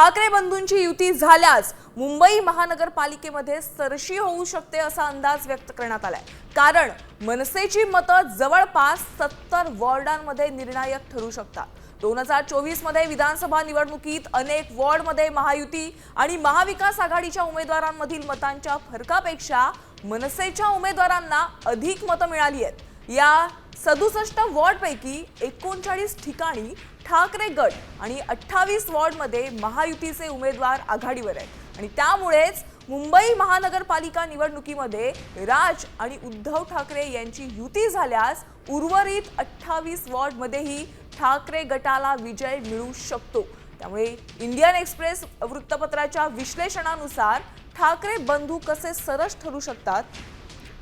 ठाकरे बंधूंची युती झाल्यास मुंबई महानगरपालिकेमध्ये सरशी होऊ शकते असा अंदाज व्यक्त करण्यात आलाय. कारण मनसेची मतं जवळपास सत्तर वॉर्डांमध्ये निर्णायक ठरू शकतात. दोन हजार चोवीसमध्ये विधानसभा निवडणुकीत अनेक वॉर्डमध्ये महायुती आणि महाविकास आघाडीच्या उमेदवारांमधील मतांच्या फरकापेक्षा मनसेच्या उमेदवारांना अधिक मतं मिळाली आहेत. या सदुसष्ट वॉर्डपैकी एकोणचाळीस ठिकाणी ठाकरे गट आणि अठ्ठावीस वॉर्डमध्ये महायुतीचे उमेदवार आघाडीवर आहेत. आणि त्यामुळेच मुंबई महानगरपालिका निवडणुकीमध्ये राज आणि उद्धव ठाकरे यांची युती झाल्यास उर्वरित अठ्ठावीस वॉर्डमध्येही ठाकरे गटाला विजय मिळू शकतो. त्यामुळे इंडियन एक्सप्रेस वृत्तपत्राच्या विश्लेषणानुसार ठाकरे बंधू कसे सरस ठरू शकतात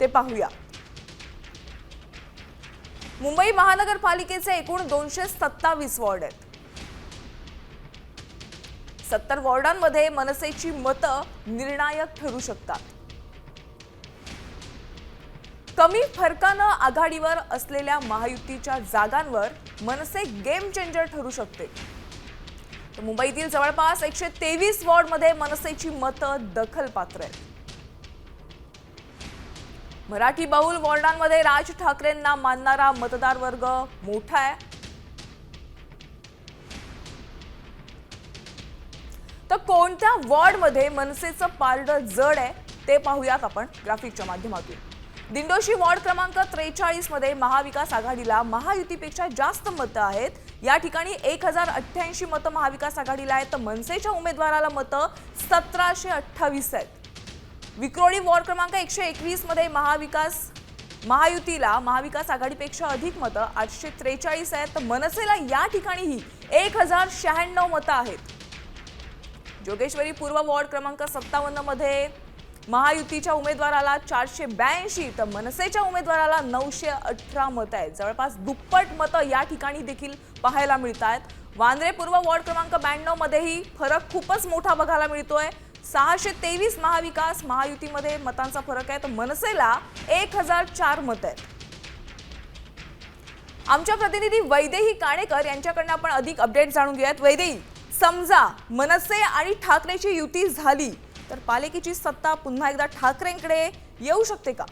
ते पाहूया. मुंबई महानगरपालिकेचे एकूण दोनशे सत्तावीस वॉर्ड आहेत. सत्तर वॉर्डांमध्ये मनसेची मतं निर्णायक ठरू शकतात. कमी फरकानं आघाडीवर असलेल्या महायुतीच्या जागांवर मनसे गेम चेंजर ठरू शकते. तर मुंबईतील जवळपास एकशे तेवीस वॉर्डमध्ये मनसेची मतं दखल पात्र आहेत. मराठी बहुल वॉर्डांमध्ये राज ठाकरेंना मानणारा मतदार वर्ग मोठा आहे. तर कोणत्या वॉर्डमध्ये मनसेचं पारड जड आहे ते पाहूयात आपण ग्राफिकच्या माध्यमातून. दिंडोशी वॉर्ड क्रमांक त्रेचाळीसमध्ये महाविकास आघाडीला महायुतीपेक्षा जास्त मतं आहेत. या ठिकाणी एक हजार अठ्ठ्याऐंशी मतं महाविकास आघाडीला आहेत. तर मनसेच्या उमेदवाराला मतं सतराशे अठ्ठावीस आहेत. विक्रोळी वॉर्ड क्रमांक एकशे एकवीसमध्ये महाविकास महायुतीला महाविकास आघाडीपेक्षा अधिक मतं आठशे त्रेचाळीस आहेत. तर मनसेला या ठिकाणीही एक हजार शहाण्णव मतं आहेत. जोगेश्वरी पूर्व वॉर्ड क्रमांक सत्तावन्नमध्ये महायुतीच्या उमेदवाराला चारशे ब्याऐंशी तर मनसेच्या उमेदवाराला नऊशे अठरा मतं आहेत. जवळपास दुप्पट मतं या ठिकाणी देखील पाहायला मिळत आहेत वांद्रे पूर्व वॉर्ड क्रमांक ब्याण्णवमध्येही फरक खूपच मोठा बघायला मिळतोय. सहाशे तेवीस महाविकास महायुतीमध्ये मतांचा फरक आहे. तर मनसेला एक हजार चार मत आहेत. आमच्या प्रतिनिधी वैदेही काणेकर यांच्याकडनं आपण अधिक अपडेट जाणून घेऊयात. वैदेही समजा मनसे आणि ठाकरेची युती झाली तर पालिकेची सत्ता पुन्हा एकदा ठाकरेंकडे येऊ शकते का?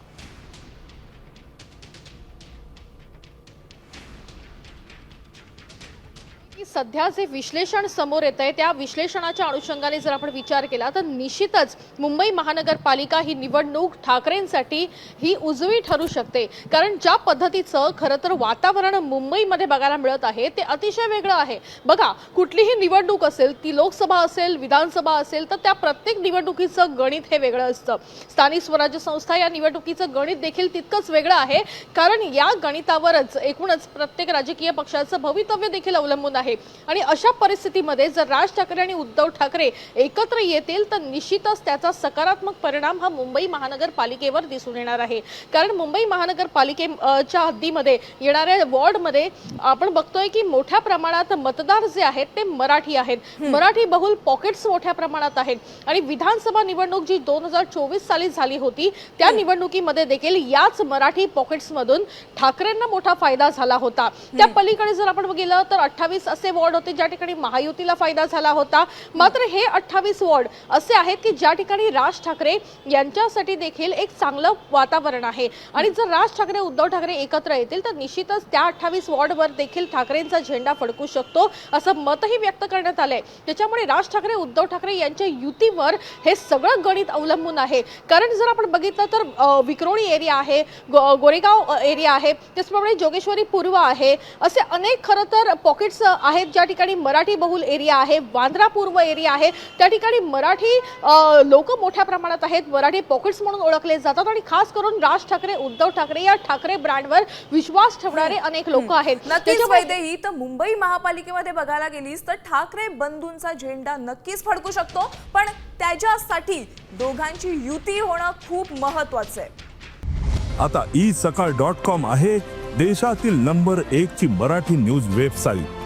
की सध्या जे विश्लेषण समोर येत आहे त्या विश्लेषणाच्या अनुषंगाने जर आपण विचार केला तर निश्चितच मुंबई महानगरपालिका ही निवडणूक ठाकरेंसाठी ही उजवी ठरू शकते. कारण ज्या पद्धतीचं खरं तर वातावरण मुंबईमध्ये बघायला मिळत आहे ते अतिशय वेगळं आहे. बघा कुठलीही निवडणूक असेल ती लोकसभा असेल विधानसभा असेल तर त्या प्रत्येक निवडणुकीचं गणित हे वेगळं असतं. स्थानिक स्वराज्य संस्था या निवडणुकीचं गणित देखील तितकंच वेगळं आहे. कारण या गणितावरच एकूणच प्रत्येक राजकीय पक्षाचं भवितव्य देखील अवलंबून आहे. आणि अशा परिस्थितीमध्ये जर राज ठाकरे आणि उद्धव ठाकरे एकत्र येतील तर निश्चितच त्याचा सकारात्मक परिणाम हा मुंबई महानगरपालिकेवर दिसून येणार आहे. कारण मुंबई महानगरपालिकेच्या हद्दीमध्ये येणाऱ्या वॉर्डमध्ये आपण बघतोय की मोठ्या प्रमाणात मतदार जे आहेत ते मराठी आहेत. मराठी बहुल पॉकेट्स मोठ्या प्रमाणात आहेत. आणि विधानसभा निवडणूक जी दोन हजार चोवीस साली झाली होती त्या निवडणुकीमध्ये देखील याच मराठी पॉकेट्स मधून ठाकरेंना मोठा फायदा झाला होता. त्या पलीकडे जर आपण बघितलं तर अठ्ठावीस असे वॉर्ड होते ज्या ठिकाणी महायुतीला फायदा झाला होता. मात्र हे अठ्ठावीस वॉर्ड असे आहेत की ज्या ठिकाणी राज ठाकरे यांच्यासाठी देखील एक चांगलं वातावरण आहे. आणि जर राज ठाकरे उद्धव ठाकरे एकत्र येतील तर निश्चितच त्या अठ्ठावीस वॉर्डवर देखील ठाकरेंचा झेंडा फडकू शकतो असं मतही व्यक्त करण्यात आलंय. त्याच्यामुळे राज ठाकरे उद्धव ठाकरे यांच्या युतीवर हे सगळं गणित अवलंबून आहे. कारण जर आपण बघितलं तर विक्रोळी एरिया आहे गो- गोरेगाव एरिया आहे. त्याचप्रमाणे जोगेश्वरी पूर्व आहे. असे अनेक खरं तर पॉकेट्स आहेत. ज्या ठिकाणी मराठी बहुल एरिया आहे वांद्रा पूर्व एरिया आहे त्या ठिकाणी मराठी लोक मोठ्या प्रमाणात आहेत. मराठी पॉकेट्स म्हणून ओळखले जातात आणि खास करून राज ठाकरे उद्धव ठाकरे या ठाकरे ब्रँडवर विश्वास ठेवणारे अनेक लोक आहेत. वैदेही तर मुंबई महापालिकेमध्ये बघायला गेलीस तर ठाकरे बंधूंचा झेंडा नक्कीच फडकू शकतो. पण त्याच्यासाठी दोघांची युती होणं खूप महत्वाचं आहे. आता ई सकाळ डॉट कॉम आहे देशातील नंबर एक ची मराठी न्यूज वेबसाईट.